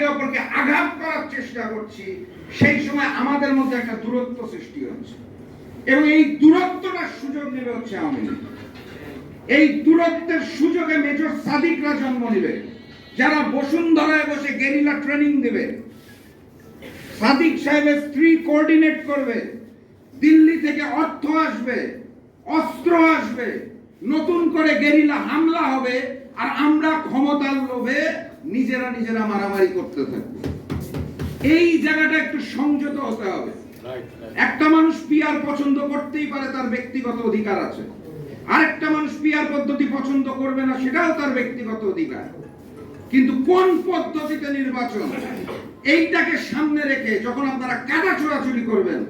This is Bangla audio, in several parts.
একে অপরকে আঘাত করার চেষ্টা করছি, সেই সময় আমাদের মধ্যে একটা দূরত্ব সৃষ্টি হচ্ছে। এবং এই দূরত্বটার সুযোগ নেবে হচ্ছে আওয়ামী এই দূরত্বের সুযোগে মেজর সাদিকরা জন্ম নেবে, যারা বসুন্ধরায় বসে গেরিলা ট্রেনিং দেবে। সাদিক সাহেবের স্ত্রী কোঅর্ডিনেট করবে, দিল্লি থেকে অর্থ আসবে, অস্ত্র আসবে, নতুন করে গেরিলা হামলা হবে, আর আমরা ক্ষমতার লোভে নিজেরা নিজেরা মারামারি করতে থাকব। এই জায়গাটা একটু সংযত হতে হবে। একটা মানুষ পিয়ার পছন্দ করতেই পারে তার ব্যক্তিগত অধিকার আছে। আরেকটা মানুষ পিয়ার পদ্ধতি পছন্দ করবে না সেটাও তার ব্যক্তিগত অধিকার। কিন্তু কোন পদ্ধতিতে নির্বাচন এইটাকে সামনে রেখে যখন আপনারা কাটা ছোড়াছুড়ি করবেন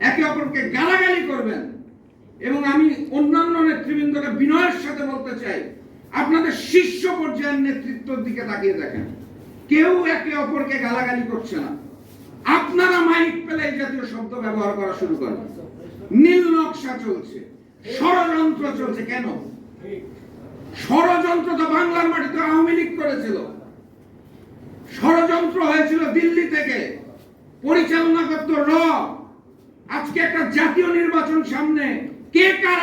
একে অপরকে গালাগালি করবেন এবং আমি অন্যান্য নেতৃবৃন্দকে বিনয়ের সাথে বলতে চাই আপনাদের শীর্ষ পর্যায়ের নেতৃত্বের দিকে তাকিয়ে দেখেন। কেউ একে অপরকে গালাগালি করছে না। আপনারা মাইক পেলে এই জাতীয় শব্দ ব্যবহার করা শুরু করেন। নীল নকশা চলছে। ষড়যন্ত্র চলছে। কেন? ষড়যন্ত্র তো বাংলার মাটিতে আওয়ামী লীগ করেছিল। ষড়যন্ত্র হয়েছিল দিল্লি থেকে। পরিচালনা করত র। আজকে একটা জাতীয় নির্বাচন সামনে।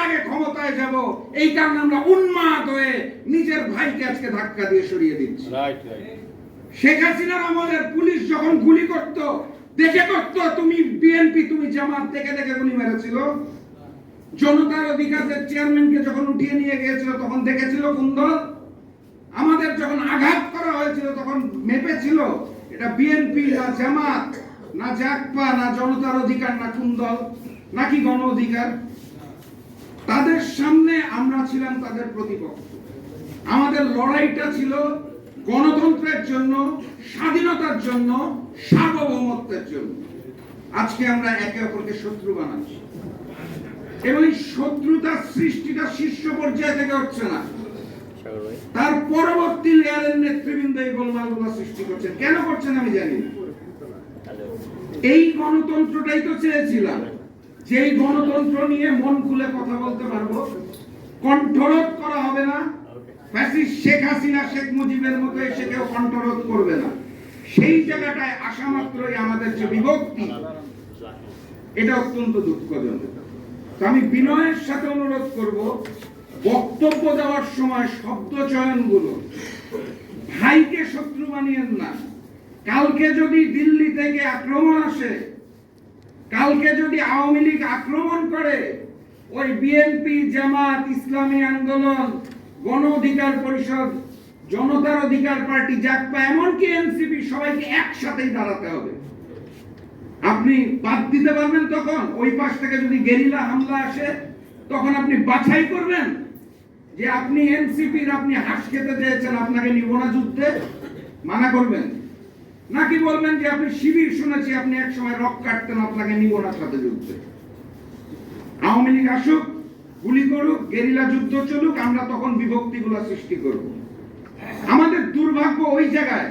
আগে ক্ষমতায় যাব এই কারণে আমরা উন্মাদ হয়ে নিজের ভাইকে আজকে ধাক্কা দিয়ে সরিয়ে দিচ্ছি। শেখ হাসিনার আমলের পুলিশ যখন গুলি করত দেখে করত তুমি বিএনপি তুমি জামাত দেখে দেখে গুলি মেরেছিল। জনতার অধিকারের চেয়ারম্যানকে যখন উঠিয়ে নিয়ে গিয়েছিল তখন দেখেছিল কুন্দল আমাদের যখন আঘাত করা হয়েছিল তখন মেপেছিল এটা বিএনপি না জামাত না জাকপা না জনতার অধিকার না কুন্দল নাকি গণ অধিকার। তাদের সামনে আমরা ছিলাম তাদের প্রতিপক্ষ। আমাদের লড়াইটা ছিল গণতন্ত্রের জন্য, স্বাধীনতার জন্য, সার্বভৌমত্বের জন্য। আজকে আমরা একে অপরকে শত্রু বানাচ্ছি। এবং এই শত্রুতার সৃষ্টিটা শীর্ষ পর্যায়ে থেকে হচ্ছে না। তার পরবর্তী লেয়ারের নেতৃবৃন্দ এই গোলমালগুলো সৃষ্টি করছেন। কেন করছেন আমি জানি না। এই গণতন্ত্রটাই তো চেয়েছিলাম। যে এই গণতন্ত্র নিয়ে মন খুলে কথা বলতে পারব কণ্ঠরোধ করা হবে না। ফ্যাসিস্ট শেখ হাসিনা শেখ মুজিবের মতো এসে কেউ কণ্ঠরোধ করবে না। সেই জায়গাটায় আসা মাত্রই আমাদের যে বিভক্তি এটা অত্যন্ত দুঃখজনক। তো আমি বিনয়ের সাথে অনুরোধ করব বক্তব্য দেওয়ার সময় শব্দ চয়নগুলো। ভাইকে শত্রু বানিয়েন না। কালকে যদি দিল্লি থেকে আক্রমণ আসে কালকে যদি আওয়ামী লীগ আক্রমণ করে, ওই বিএনপি জামাত ইসলামী আন্দোলন, গণ অধিকার পরিষদ, জনতার অধিকার পার্টি জাকপা এমনকি এনসিপি সবাইকে একসাথেই দাঁড়াতে হবে। আপনি বাদ দিতে পারবেন তখন, ওই পাশ থেকে যদি গেরিলা হামলা আসে, তখন আপনি বাছাই করবেন যে আপনি এনসিপির আপনি হাস খেতে চেয়েছেন, আপনাকে নিব না যুদ্ধে, মানা করবেন। নাকি বলবেন যে আপনি শিবির শুনেছি, আপনি এক সময় রক কাটতেন, আপনাকে নিব না সাথে যুদ্ধে। আওয়ামী লীগ আসুক, গুলি করুক, গেরিলা যুদ্ধ চলুক, আমরা তখন বিভক্তিগুলো সৃষ্টি করব। আমাদের দুর্ভাগ্য ওই জায়গায়,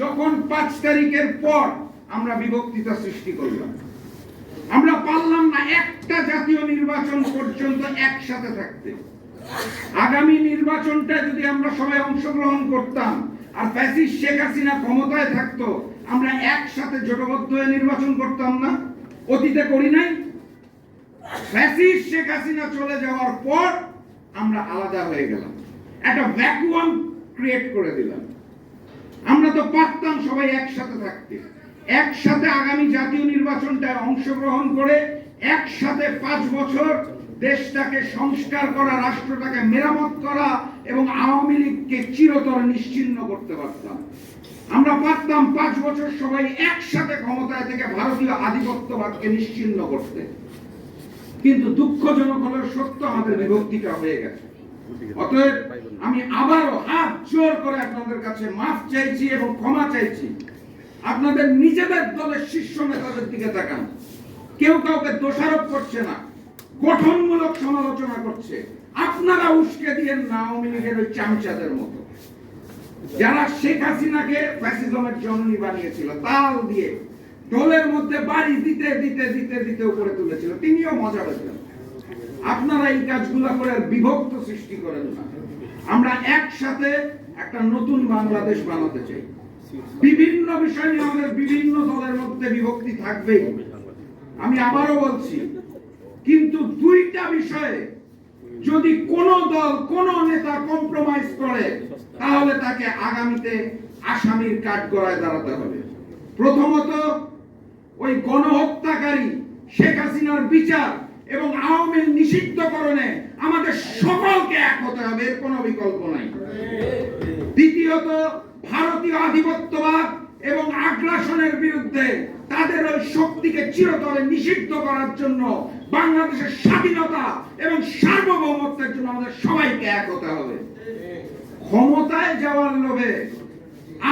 যখন পাঁচ তারিখের পর আমরা বিভক্তিতা সৃষ্টি করলাম। আমরা পারলাম না একটা জাতীয় নির্বাচন পর্যন্ত একসাথে থাকতে। আগামী নির্বাচনটা যদি আমরা সবাই অংশগ্রহণ করতাম আর ফ্যাসিস্ট শেখ হাসিনা ক্ষমতায় থাকতো, আমরা একসাথে জোটবদ্ধ হয়ে নির্বাচন করতাম না, অতীতে করি নাই। ফ্যাসিস্ট শেখ হাসিনা চলে যাওয়ার পর আমরা আলাদা হয়ে গেলাম। একটা ভ্যাকুয়াম ক্রিয়েট করে দিলাম। আমরা তো পারতাম সবাই একসাথে থাকতে। একসাথে আগামী জাতীয় নির্বাচনটায় অংশগ্রহণ করে একসাথে পাঁচ বছর দেশটাকে সংস্কার করা, রাষ্ট্রটাকে মেরামত করা এবং আওয়ামী লীগকে চিরতর নিশ্চিহ্ন করতে পারতাম। আমরা পারতাম পাঁচ বছর সবাই একসাথে ক্ষমতায় থেকে ভারতীয় আধিপত্যবাদকে নিশ্চিহ্ন করতে। কিন্তু দুঃখজনক হলেও সত্য আমাদের বিভক্তিটা হয়ে গেছে। অতএব আমি আবারও হাত জোর করে আপনাদের কাছে মাফ চাইছি এবং ক্ষমা চাইছি। আপনাদের নিজেদের দলের শীর্ষ নেতাদের দিকে তাকান। কেউ কাউকে দোষারোপ করছে না। গঠনমূলক সমালোচনা করছে। আপনারা উস্কে দিয়েন না আওয়ামী লীগের ওই চামচাদের মতো। যারা শেখ হাসিনাকে ফ্যাসিজমের জননী বানিয়েছিল, তাল দিয়ে ঢোলের মধ্যে বাড়ি দিতে দিতে দিতে দিতে উপরে তুলেছিল, তিনিও মজা পেতেন আপনারা এই কাজগুলো করে বিভক্ত সৃষ্টি করেন না। আমরা একসাথে একটা নতুন বাংলাদেশ বানাতে চাই। বিভিন্ন বিষয় নিয়ে আমাদের বিভিন্ন দলের মধ্যে বিভক্তি থাকবেই। আমি আবারও বলছি কিন্তু দুইটা বিষয়ে যদি কোন দল, কোন নেতা কম্প্রোমাইজ করে, তাহলে তাকে আগামীতে আসামির কাঠগড়ায় দাঁড়াতে হবে। প্রথমত, ওই গণহত্যাকারী শেখ হাসিনার বিচার এবং আওয়ামী নিষিদ্ধকরণে আমাদের সকলকে এক হতে হবে, এর কোনো বিকল্প নাই। দ্বিতীয়ত, ভারতীয় আধিপত্যবাদ এবং আগ্রাসনের বিরুদ্ধে তাদের ওই শক্তিকে চিরতরে নিষিদ্ধ করার জন্য বাংলাদেশের স্বাধীনতা এবং সার্বভৌমত্বের জন্য আমাদের সবাইকে এক হতে হবে। ক্ষমতায় যাওয়ার লোভে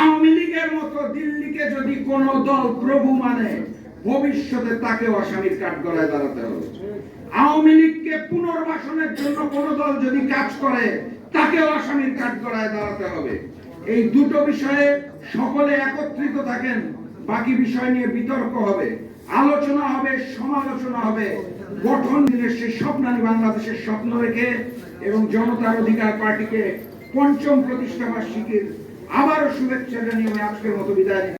আওয়ামী লীগের মতো দিল্লিকে যদি কোন দল প্রভু মানে ভবিষ্যতে তাকেও আসামির কাঠগড়ায় দাঁড়াতে হবে। আওয়ামী লীগকে পুনর্বাসনের জন্য কোন দল যদি কাজ করে, তাকেও আসামির কাঠগড়ায় দাঁড়াতে হবে। এই দুটো বিষয়ে সকলে একত্রিত থাকেন। বাকি বিষয় নিয়ে বিতর্ক হবে, আলোচনা হবে, সমালোচনা হবে গঠন দিনের সেই স্বপ্নালী বাংলাদেশের স্বপ্ন রেখে এবং জনতার অধিকার পার্টিকে পঞ্চম প্রতিষ্ঠা বার্ষিকীর আবারও শুভেচ্ছা জানিয়ে আমি আজকের মতো বিদায়।